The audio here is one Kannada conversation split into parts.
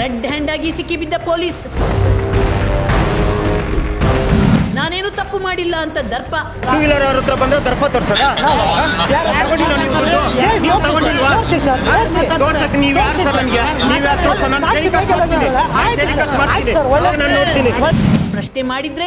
ರೆಡ್ ಹ್ಯಾಂಡ್ ಆಗಿ ಸಿಕ್ಕಿಬಿದ್ದ ಪೊಲೀಸ್. ನಾನೇನು ತಪ್ಪು ಮಾಡಿಲ್ಲ ಅಂತ ದರ್ಪ. ಟೂ ವೀಲರ್ ಅವ್ರ ಹತ್ರ ಬಂದ್ರೆ ದರ್ಪ ತೋರ್ಸದ? ತಗೊಂಡಿಲ್ಲ ನೀವು? ಯಾರು ಸರ್ ನನಗೆ? ನೀವು ಯಾರು ತೋರ್ಸ ನಾನು ಟೆಲಿಕಾಸ್ಟ್ ಮಾಡ್ತೀನಿ. ಟೆಲಿಕಾಸ್ಟ್ ಮಾಡ್ತೀನಿ. ನಾನು ನೋಡ್ತೀನಿ. ಪ್ರಶ್ನೆ ಮಾಡಿದ್ರೆ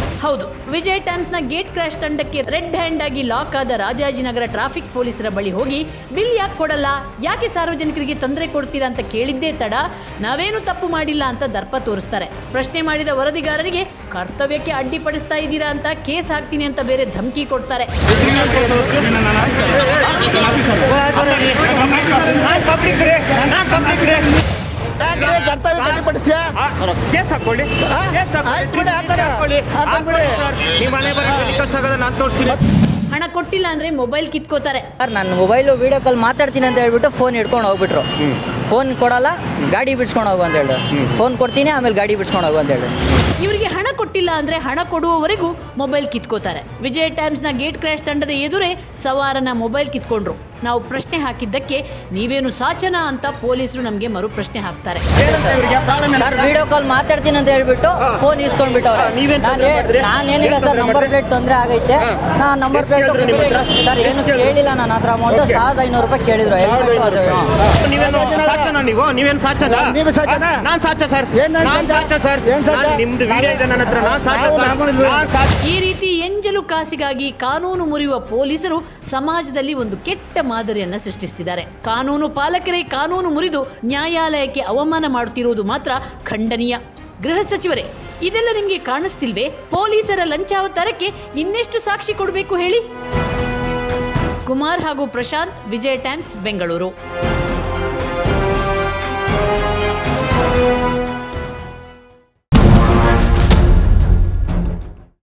ಹೌದು, ವಿಜಯ್ ಟೈಮ್ಸ್ನ ಗೇಟ್ ಕ್ರಾಶ್ ತಂಡಕ್ಕೆ ರೆಡ್ ಹ್ಯಾಂಡ್ ಆಗಿ ಲಾಕ್ ಆದ ರಾಜಾಜಿನಗರ ಟ್ರಾಫಿಕ್ ಪೊಲೀಸರ ಬಳಿ ಹೋಗಿ, ಬಿಲ್ ಯಾಕೆ ಕೊಡಲ್ಲ? ಯಾಕೆ ಸಾರ್ವಜನಿಕರಿಗೆ ತೊಂದರೆ ಕೊಡ್ತೀರಾ ಅಂತ ಕೇಳಿದ್ದೇ ತಡ, ನಾವೇನು ತಪ್ಪು ಮಾಡಿಲ್ಲ ಅಂತ ದರ್ಪ ತೋರಿಸ್ತಾರೆ. ಪ್ರಶ್ನೆ ಮಾಡಿದ ವರದಿಗಾರರಿಗೆ, ಕರ್ತವ್ಯಕ್ಕೆ ಅಡ್ಡಿಪಡಿಸ್ತಾ ಇದ್ದೀರಾ ಅಂತ ಕೇಸ್ ಹಾಕ್ತೀನಿ ಅಂತ ಬೇರೆ ಧಮಕಿ ಕೊಡ್ತಾರೆ. ಕೇಸ್ ಹಾಕೊಳ್ಳಿ ಕೇಸ್ ಹಾಕೊಳ್ಳಿ. ಹಾಕೊಳ್ಳಿ ಸರ್. ನಿಮ್ಮ ಮನೆ ಬರೋದು ಕಷ್ಟ ಆಗೋದ ನಾನು ತೋರಿಸ್ತೀನಿ. ಹಣ ಕೊಟ್ಟಿಲ್ಲ ಅಂದ್ರೆ ಮೊಬೈಲ್ ಕಿತ್ಕೋತಾರೆ. ಸರ್ ನಾನು ಮೊಬೈಲು ವಿಡಿಯೋ ಕಾಲ್ ಮಾತಾಡ್ತೀನಿ ಅಂತ ಹೇಳ್ಬಿಟ್ಟು ಫೋನ್ ಹಿಡ್ಕೊಂಡು ಹೋಗ್ಬಿಟ್ರು. ಫೋನ್ ಕೊಡಲ್ಲ ಗಾಡಿ ಬಿಡ್ಸ್ಕೊಂಡು ಹೋಗು ಅಂತ ಹೇಳಿ ಫೋನ್ ಕೊಡ್ತೀನಿ ಆಮೇಲೆ ಗಾಡಿ ಬಿಡ್ಸ್ಕೊಂಡು ಹೋಗು ಅಂತ ಹೇಳಿ ಇವರಿಗೆ ಹಣ ಕೊಟ್ಟಿಲ್ಲ ಅಂದ್ರೆ ಹಣ ಕೊಡುವವರೆಗೂ ಮೊಬೈಲ್ ಕಿತ್ಕೋತಾರೆ. ವಿಜಯ ಟೈಮ್ಸ್ನ ಗೇಟ್ ಕ್ರ್ಯಾಶ್ ತಂಡದ ಎದುರೇ ಸವಾರನ ಮೊಬೈಲ್ ಕಿತ್ಕೊಂಡ್ರು. ನಾವು ಪ್ರಶ್ನೆ ಹಾಕಿದ್ದಕ್ಕೆ ನೀವೇನು ಸಾಚನ ಅಂತ ಪೊಲೀಸರು ನಮಗೆ ಮರು ಪ್ರಶ್ನೆ ಹಾಕ್ತಾರೆ. ಸರ್ ವಿಡಿಯೋ ಕಾಲ್ ಮಾತಾಡ್ತೀನಿ ಅಂತ ಹೇಳ್ಬಿಟ್ಟು ಫೋನ್ ಇಸ್ಕೊಂಡ್ಬಿಟ್ಟವ್ರೆ? ನಾನೇನಿಲ್ಲ ಸರ್ ನಂಬರ್? ಪ್ಲೇಟ್ ತೊಂದರೆ ಆಗೈತೆ. ನಾ ನಂಬರ್ ಪ್ಲೇಟ್? ಸರ್ ಏನು ಕೇಳಿಲ್ಲ ನನ್ನ ಹತ್ರ. ಅಮೌಂಟ್. ಸಾವಿರದ ಐನೂರು ರೂಪಾಯಿ ಕೇಳಿದ್ರು. ನೀವು? ನೀವೇನು ಸಾಚನ? ನೀವು ಸಾಚನ? ನಾನ್ ಸಾಚ ಸರ್. ಏನ್ ನಾನ್ ಸಾಚ? ಸರ್? ನಿಮ್ದು ವಿಡಿಯೋ ಇದೆ ನನ್ನ ಹತ್ರ. ನಾನ್ ಸಾಚ ಸರ್. ಈ ರೀತಿ ಎಂಜಲು ಕಾಸಿಗಾಗಿ ಕಾನೂನು ಮುರಿಯುವ ಪೊಲೀಸರು ಸಮಾಜದಲ್ಲಿ ಒಂದು ಕೆಟ್ಟ ಮಾದರಿಯನ್ನ ಸೃಷ್ಟಿಸ್ತಿದ್ದಾರೆ. ಕಾನೂನು ಪಾಲಕರೇ ಕಾನೂನು ಮುರಿದು ನ್ಯಾಯಾಲಯಕ್ಕೆ ಅವಮಾನ ಮಾಡುತ್ತಿರುವುದು ಮಾತ್ರ ಖಂಡನೀಯ. ಗೃಹ ಸಚಿವರೇ, ಇದೆಲ್ಲ ನಿಮಗೆ ಕಾಣಿಸ್ತಿಲ್ವೇ? ಪೊಲೀಸರ ಲಂಚಾವತಾರಕ್ಕೆ ಇನ್ನೆಷ್ಟು ಸಾಕ್ಷಿ ಕೊಡಬೇಕು ಹೇಳಿ? ಕುಮಾರ್ ಹಾಗೂ ಪ್ರಶಾಂತ್, ವಿಜಯ್ ಟೈಮ್ಸ್, ಬೆಂಗಳೂರು.